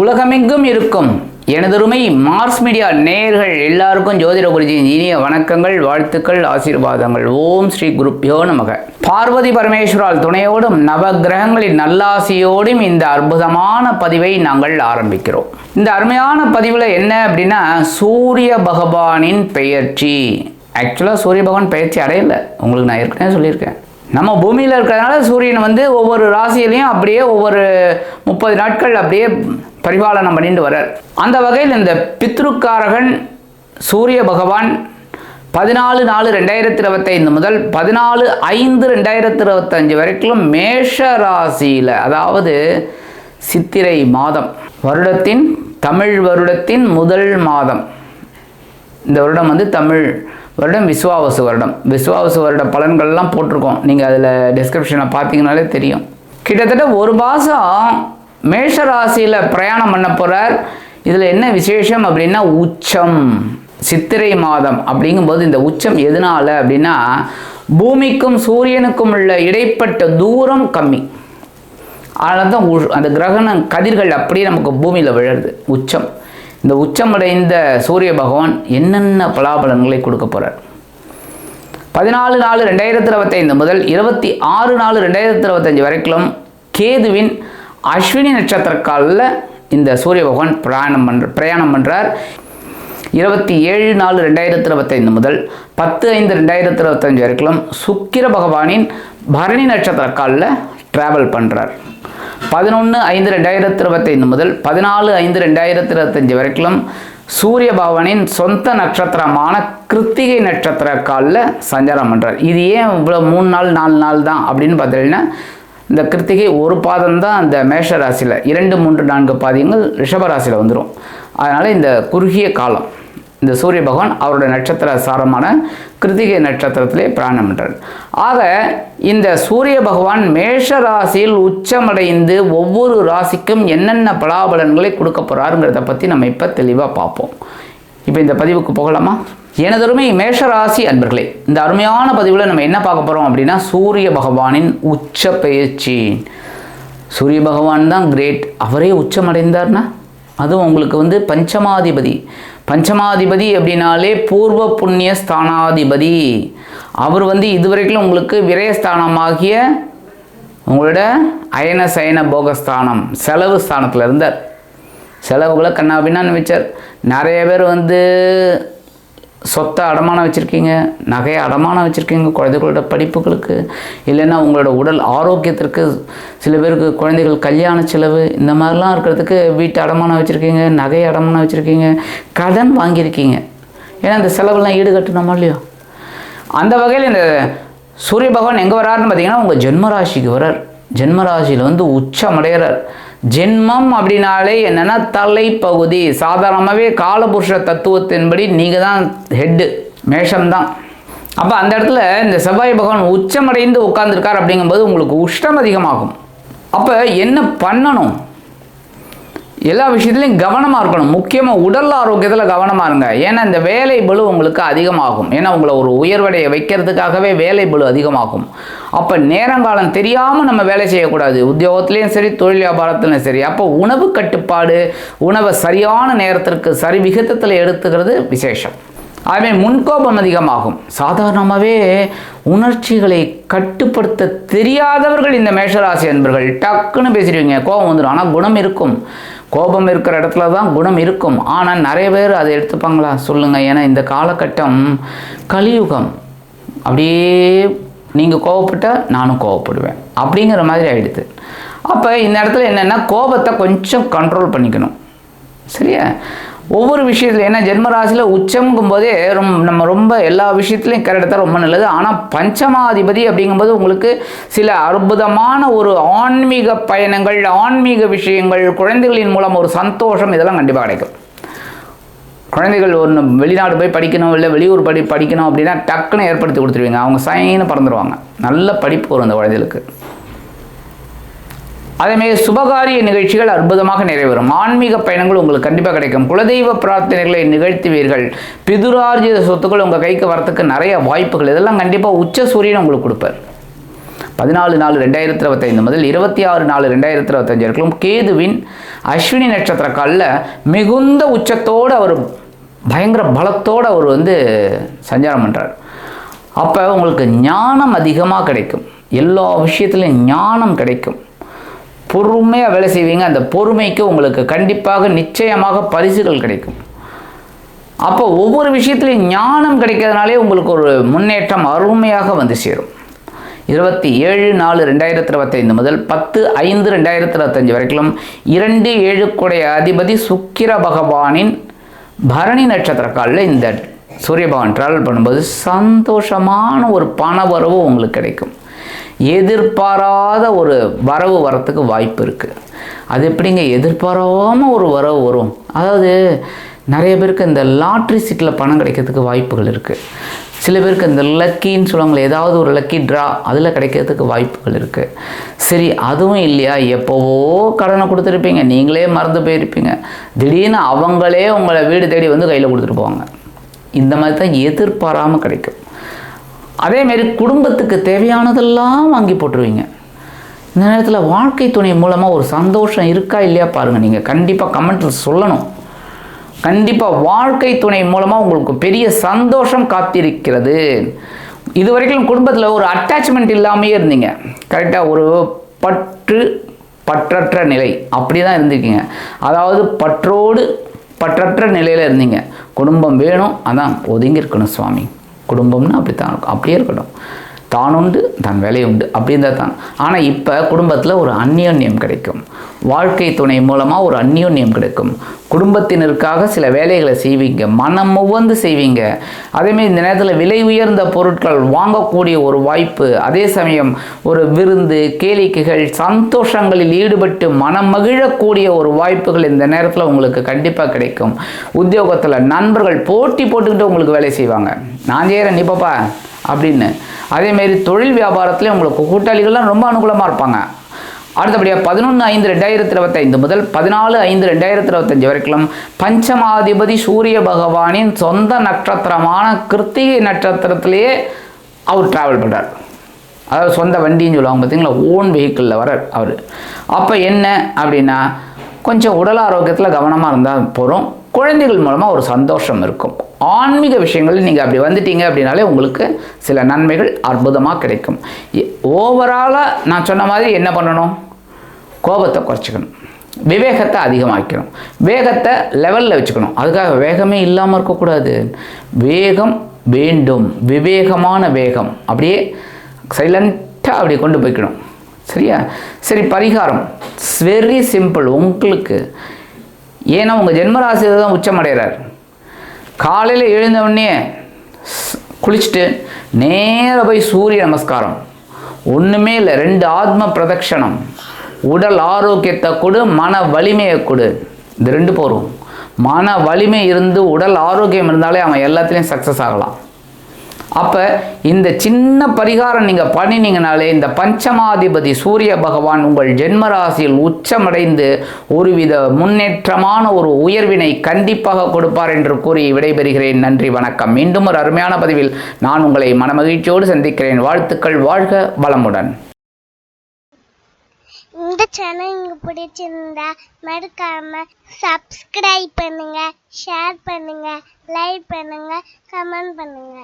உலகமெங்கும் இருக்கும். எனதருமை மார்ஸ் மீடியா நேயர்கள் எல்லாருக்கும் ஜோதிட குருஜியின் இனிய வணக்கங்கள் வாழ்த்துக்கள் ஆசீர்வாதங்கள். ஓம் ஸ்ரீ குருப்யோ நமக. பார்வதி பரமேஸ்வரால் துணையோடும் நவ கிரகங்களின் நல்லாசியோடும் இந்த அற்புதமான பதிவை நாங்கள் ஆரம்பிக்கிறோம். இந்த அருமையான பதிவில் என்ன அப்படின்னா சூரிய பகவானின் பெயர்ச்சி. ஆக்சுவலாக சூரிய பகவான் பயிற்சி அடையலை. உங்களுக்கு நான் ஏற்கனவே சொல்லியிருக்கேன். நம்ம பூமியில் இருக்கிறதுனால சூரியன் வந்து ஒவ்வொரு ராசியிலையும் அப்படியே ஒவ்வொரு முப்பது நாட்கள் அப்படியே பரிபாலனம் பண்ணிட்டு வர்றார். அந்த வகையில் இந்த பித்ருக்காரகன் சூரிய பகவான் பதினாலு நாலு ரெண்டாயிரத்தி இருபத்தைந்து முதல் பதினாலு ஐந்து ரெண்டாயிரத்தி இருபத்தஞ்சு வரைக்கும் மேஷ ராசியில் அதாவது சித்திரை மாதம் வருடத்தின் தமிழ் வருடத்தின் முதல் மாதம். இந்த வருடம் வந்து தமிழ் வருடம் விஸ்வாவசு வருடம். விஸ்வாவசு வருட பலன்கள்லாம் போட்டிருக்கோம். நீங்கள் அதில் டிஸ்கிரிப்ஷனில் பார்த்தீங்கனாலே தெரியும். கிட்டத்தட்ட ஒரு மாதம் மேஷ ராசியில் பிரயாணம் பண்ண போகிறார் இதில் என்ன விசேஷம் அப்படின்னா உச்சம் சித்திரை மாதம் அப்படிங்கும்போது இந்த உச்சம் எதனால அப்படின்னா பூமிக்கும் சூரியனுக்கும் உள்ள இடைப்பட்ட தூரம் கம்மி. அதனால தான் உ- அந்த கிரகண கதிர்கள் அப்படியே நமக்கு பூமியில் விழுறது. உச்சம். இந்த உச்சமடைந்த சூரிய பகவான் என்னென்ன பலாபலன்களை கொடுக்க போகிறார் பதினாலு நாலு ரெண்டாயிரத்தி இருபத்தைந்து முதல் இருபத்தி ஆறு நாலு ரெண்டாயிரத்தி இருபத்தஞ்சு வரைக்கும் கேதுவின் அஸ்வினி நட்சத்திர காலில் இந்த சூரிய பகவான் பிரயாணம் பண்ற பிரயாணம் பண்ணுறார் இருபத்தி ஏழு நாலு ரெண்டாயிரத்தி இருபத்தைந்து முதல் பத்து ஐந்து ரெண்டாயிரத்தி இருபத்தஞ்சு வரைக்கும் சுக்கிர பகவானின் பரணி நட்சத்திர காலில் ட்ராவல் பண்ணுறார் பதினொன்று ஐந்து ரெண்டாயிரத்தி இருபத்தைந்து முதல் பதினாலு ஐந்து ரெண்டாயிரத்தி இருபத்தஞ்சு வரைக்கும் சூரிய பகவானின் சொந்த நட்சத்திரமான கிருத்திகை நட்சத்திர காலில் சஞ்சாரம் பண்ணுறார் இது ஏன் இவ்வளோ மூணு நாள் நாலு நாள் தான் அப்படின்னு பார்த்தீங்கன்னா இந்த கிருத்திகை ஒரு பாதம் தான் அந்த மேஷ ராசியில் இரண்டு மூன்று நான்கு பாதியங்கள் ரிஷப ராசியில் வந்துடும் அதனால் இந்த குறுகிய காலம் இந்த சூரிய பகவான் அவருடைய நட்சத்திர சாரமான கிருத்திகை நட்சத்திரத்திலே பிராணம் பண்றார் ஆக இந்த சூரிய பகவான் மேஷ ராசியில் உச்சமடைந்து ஒவ்வொரு ராசிக்கும் என்னென்ன பலாபலன்களை கொடுக்க போகிறாருங்கிறத பற்றி நம்ம இப்போ தெளிவாக பார்ப்போம். இப்போ இந்த பதிவுக்கு போகலாமா? எனதருமை மேஷ ராசி அன்பர்களே இந்த அருமையான பதிவில் நம்ம என்ன பார்க்க போகிறோம் அப்படின்னா சூரிய பகவானின் உச்ச பயிற்சி சூரிய பகவான் தான் கிரேட். அவரே உச்சமடைந்தார்னா அதுவும் உங்களுக்கு வந்து பஞ்சமாதிபதி. பஞ்சமாதிபதி அப்படின்னாலே பூர்வ புண்ணிய ஸ்தானாதிபதி. அவர் வந்து இதுவரைக்கும் உங்களுக்கு விரயஸ்தானமாகிய உங்களோட அயன சயன போகஸ்தானம் செலவு ஸ்தானத்தில் இருந்தார். செலவுகளை கண்ணாபின்னான்னு வச்சார் நிறைய பேர் வந்து சொத்தை அடமானம் வச்சுருக்கீங்க நகையை அடமானம் வச்சுருக்கீங்க குழந்தைகளோட படிப்புகளுக்கு இல்லைன்னா உங்களோட உடல் ஆரோக்கியத்திற்கு சில பேருக்கு குழந்தைகள் கல்யாண செலவு இந்த மாதிரிலாம் இருக்கிறதுக்கு வீட்டு அடமானம் வச்சுருக்கீங்க நகையை அடமானம் வச்சுருக்கீங்க கடன் வாங்கியிருக்கீங்க. ஏன்னா இந்த செலவெல்லாம் ஈடுகட்டணுமா இல்லையோ? அந்த வகையில் இந்த சூரிய பகவான் எங்கே வராருன்னு பார்த்தீங்கன்னா உங்கள் ஜென்மராசிக்கு வரார். ஜென்மராசியில் வந்து உச்சமடைகிறார். ஜென்மம் அப்படின்னாலே என்னென்னா தலைப்பகுதி. சாதாரணமாகவே காலபுருஷ தத்துவத்தின்படி நீங்கள் தான் ஹெட்டு மேஷம்தான். அப்போ அந்த இடத்துல இந்த செவ்வாய் பகவான் உச்சமடைந்து உட்கார்ந்துருக்கார் அப்படிங்கும்போது உங்களுக்கு உஷ்டம் அதிகமாகும். அப்போ என்ன பண்ணணும்? எல்லா விஷயத்துலையும் கவனமாக இருக்கணும். முக்கியமாக உடல் ஆரோக்கியத்தில் கவனமாக இருங்க. ஏன்னா இந்த வேலை பளு உங்களுக்கு அதிகமாகும். ஏன்னா உங்களை ஒரு உயர்வடைய வைக்கிறதுக்காகவே வேலை பளு அதிகமாகும். அப்போ நேரங்காலம் தெரியாமல் நம்ம வேலை செய்யக்கூடாது. உத்தியோகத்துலேயும் சரி தொழில் வியாபாரத்துலையும் சரி. அப்போ உணவு கட்டுப்பாடு உணவை சரியான நேரத்திற்கு சரி விகிதத்தில் எடுத்துக்கிறது விசேஷம். அதுமாரி முன்கோபம் அதிகமாகும். சாதாரணமாகவே உணர்ச்சிகளை கட்டுப்படுத்த தெரியாதவர்கள் இந்த மேஷராசி அன்பர்கள். டக்குன்னு பேசிடுவீங்க. கோபம் வந்துடும். ஆனால் குணம் இருக்கும். கோபம் இருக்கிற இடத்துல தான் குணம் இருக்கும். ஆனால் நிறைய பேர் அதை எடுத்துப்பாங்களா? சொல்லுங்கள் ஏன்னா இந்த காலகட்டம் கலியுகம். அப்படியே நீங்கள் கோவப்பட்டால் நானும் கோவப்படுவேன். அப்படிங்கிற மாதிரி ஆகிடுது அப்போ இந்த இடத்துல என்னென்னா கோபத்தை கொஞ்சம் கண்ட்ரோல் பண்ணிக்கணும். சரியா? ஒவ்வொரு விஷயத்துல ஏன்னா ஜென்மராசியில் உச்சம்ங்கும் போதே ரொம்ப நம்ம ரொம்ப எல்லா விஷயத்துலையும் கரெக்டாக ரொம்ப நல்லது. ஆனால் பஞ்சமாதிபதி அப்படிங்கும்போது உங்களுக்கு சில அற்புதமான ஒரு ஆன்மீக பயணங்கள் ஆன்மீக விஷயங்கள் குழந்தைகளின் மூலம் ஒரு சந்தோஷம் இதெல்லாம் கண்டிப்பாக கிடைக்கும். குழந்தைகள் ஒன்று வெளிநாடு போய் படிக்கணும் இல்லை வெளியூர் படி படிக்கணும் அப்படின்னா டக்குன்னு ஏற்படுத்தி கொடுத்துருவீங்க. அவங்க சைன்னு பறந்துடுவாங்க நல்ல படிப்பு வரும் அந்த குழந்தைகளுக்கு. அதேமாரி சுபகாரிய நிகழ்ச்சிகள் அற்புதமாக நிறைவேறும். ஆன்மீக பயணங்கள் உங்களுக்கு கண்டிப்பாக கிடைக்கும். குலதெய்வ பிரார்த்தனைகளை நிகழ்த்துவீர்கள். பிதுரார்ஜித சொத்துக்கள் உங்கள் கைக்கு வரத்துக்கு நிறைய வாய்ப்புகள். இதெல்லாம் கண்டிப்பாக உச்ச சூரியன் உங்களுக்கு கொடுப்பார். பதினாலு நாலு ரெண்டாயிரத்தி இருபத்தைந்து முதல் இருபத்தி ஆறு நாலு ரெண்டாயிரத்தி இருபத்தஞ்சு வரைக்கும் கேதுவின் அஸ்வினி நட்சத்திர காலில் மிகுந்த உச்சத்தோடு அவர் பயங்கர பலத்தோடு அவர் வந்து சஞ்சாரம் பண்ணுறார் அப்போ உங்களுக்கு ஞானம் அதிகமாக கிடைக்கும். எல்லா விஷயத்துலையும் ஞானம் கிடைக்கும். பொறுமையாக வேலை செய்வீங்க. அந்த பொறுமைக்கு உங்களுக்கு கண்டிப்பாக நிச்சயமாக பரிசுகள் கிடைக்கும். அப்போ ஒவ்வொரு விஷயத்துலையும் ஞானம் கிடைக்கிறதுனாலே உங்களுக்கு ஒரு முன்னேற்றம் அருமையாக வந்து சேரும். இருபத்தி ஏழு நாலு ரெண்டாயிரத்தி இருபத்தைந்து முதல் பத்து ஐந்து ரெண்டாயிரத்தி இருபத்தஞ்சு வரைக்கும் இரண்டு ஏழுக்குடைய அதிபதி சுக்கிர பகவானின் பரணி நட்சத்திர காலில் இந்த சூரிய பகவான் ட்ராவல் பண்ணும்போது சந்தோஷமான ஒரு பண வரவு உங்களுக்கு கிடைக்கும். எதிர்பாராத ஒரு வரவு வரத்துக்கு வாய்ப்பு இருக்குது அது எப்படிங்க? எதிர்பாராமல் ஒரு வரவு வரும். அதாவது நிறைய பேருக்கு இந்த லாட்ரி சீட்டில் பணம் கிடைக்கிறதுக்கு வாய்ப்புகள் இருக்குது சில பேருக்கு இந்த லக்கின்னு சொல்லுவாங்களே ஏதாவது ஒரு லக்கி ட்ரா அதில் கிடைக்கிறதுக்கு வாய்ப்புகள் இருக்குது சரி அதுவும் இல்லையா? எப்போவோ கடனை கொடுத்துருப்பீங்க. நீங்களே மறந்து போயிருப்பீங்க. திடீர்னு அவங்களே உங்களை வீடு தேடி வந்து கையில் கொடுத்துட்டு போவாங்க. இந்த மாதிரி தான் எதிர்பாராமல் கிடைக்கும். அதேமாரி குடும்பத்துக்கு தேவையானதெல்லாம் வாங்கி போட்டுருவீங்க. இந்த நேரத்தில் வாழ்க்கை துணை மூலமாக ஒரு சந்தோஷம் இருக்கா இல்லையா பாருங்கள் நீங்கள் கண்டிப்பாக கமெண்ட்டில் சொல்லணும். கண்டிப்பாக வாழ்க்கை துணை மூலமாக உங்களுக்கு பெரிய சந்தோஷம் காத்திருக்கிறது. இது வரைக்கும் குடும்பத்தில் ஒரு அட்டாச்மெண்ட் இல்லாமையே இருந்தீங்க. கரெக்டாக ஒரு பற்று பற்றற்ற நிலை அப்படி தான் இருந்திருக்கீங்க. அதாவது பற்றோடு பற்றற்ற நிலையில் இருந்தீங்க. குடும்பம் வேணும் அதான் ஒதுங்கி இருக்கணும் சுவாமி. குடும்பம்னு அப்படி தான் இருக்கும். அப்படியே இருக்கட்டும். தான் உண்டு தன் வேலை உண்டு அப்படின்றத தான் ஆனால் இப்போ குடும்பத்தில் ஒரு அந்யோன்யம் கிடைக்கும். வாழ்க்கை துணை மூலமாக ஒரு அந்யோன்யம் கிடைக்கும். குடும்பத்தினருக்காக சில வேலைகளை செய்வீங்க மனம் முவந்து செய்வீங்க. அதேமாரி இந்த நேரத்தில் விலை உயர்ந்த பொருட்கள் வாங்கக்கூடிய ஒரு வாய்ப்பு அதே சமயம் ஒரு விருந்து கேளிக்கைகள் சந்தோஷங்களில் ஈடுபட்டு மனம் மகிழக்கூடிய ஒரு வாய்ப்புகள் இந்த நேரத்தில் உங்களுக்கு கண்டிப்பாக கிடைக்கும். உத்தியோகத்தில் நண்பர்கள் போட்டி போட்டுக்கிட்டு உங்களுக்கு வேலை செய்வாங்க. நான் செய்கிறேன் நீ பாப்பா அப்படின்னு. அதேமாரி தொழில் வியாபாரத்துலேயும் உங்களுக்கு கூட்டாளிகள்லாம் ரொம்ப அனுகூலமாக இருப்பாங்க. அடுத்தபடியாக பதினொன்று ஐந்து ரெண்டாயிரத்தி இருபத்தைந்து முதல் பதினாலு ஐந்து ரெண்டாயிரத்தி இருபத்தஞ்சு வரைக்கும் பஞ்சமாதிபதி சூரிய பகவானின் சொந்த நட்சத்திரமான கிருத்திகை நட்சத்திரத்திலேயே அவர் ட்ராவல் பண்ணுறார் அதாவது சொந்த வண்டின்னு சொல்லுவாங்க பார்த்தீங்களா ஓன் வெஹிக்கிளில் வரார் அவர். அப்போ என்ன அப்படின்னா கொஞ்சம் உடல் ஆரோக்கியத்தில் கவனமாக இருந்தால் போகிறோம் குழந்தைகள் மூலமாக ஒரு சந்தோஷம் இருக்கும். ஆன்மீக விஷயங்கள் நீங்கள் அப்படி வந்துட்டீங்க அப்படின்னாலே உங்களுக்கு சில நன்மைகள் அற்புதமாக கிடைக்கும். ஓவராலாக நான் சொன்ன மாதிரி என்ன பண்ணணும்? கோபத்தை குறைச்சிக்கணும். விவேகத்தை அதிகமாக்கணும் வேகத்தை லெவலில் வச்சுக்கணும். அதுக்காக வேகமே இல்லாமல் இருக்கக்கூடாது. வேகம் வேண்டும். விவேகமான வேகம். அப்படியே சைலண்ட்டாக அப்படி கொண்டு போய்க்கணும். சரியா? சரி பரிகாரம். வெரி சிம்பிள் உங்களுக்கு ஏன்னா உங்கள் ஜென்மராசியில் தான் உச்சமடைகிறார் காலையில் எழுந்தவுடனே குளிச்சுட்டு நேராக போய் சூரிய நமஸ்காரம். ஒன்றுமே இல்லை ரெண்டு ஆத்ம பிரதட்சணம். உடல் ஆரோக்கியத்தை கொடு மன வலிமையை கொடு. இது ரெண்டு போரும். மன வலிமை இருந்து உடல் ஆரோக்கியம் இருந்தாலே அவன் எல்லாத்துலேயும் சக்ஸஸ் ஆகலாம். அப்போ இந்த சின்ன பரிகாரம் நீங்கள் பண்ணினீங்கனாலே இந்த பஞ்சமாதிபதி சூரிய பகவான் உங்கள் ஜென்மராசியில் உச்சமடைந்து ஒருவித முன்னேற்றமான ஒரு உயர்வினை கண்டிப்பாக கொடுப்பார் என்று கூறி விடைபெறுகிறேன். நன்றி வணக்கம். மீண்டும் ஒரு அருமையான பதிவில் நான் உங்களை மனமகிழ்ச்சியோடு சந்திக்கிறேன். வாழ்த்துக்கள் வாழ்க வளமுடன். இந்த சேனல் உங்களுக்கு பிடிச்சிருந்தா மறக்காம சப்ஸ்கிரைப் பண்ணுங்க ஷேர் பண்ணுங்க லைக் பண்ணுங்க கமெண்ட் பண்ணுங்க.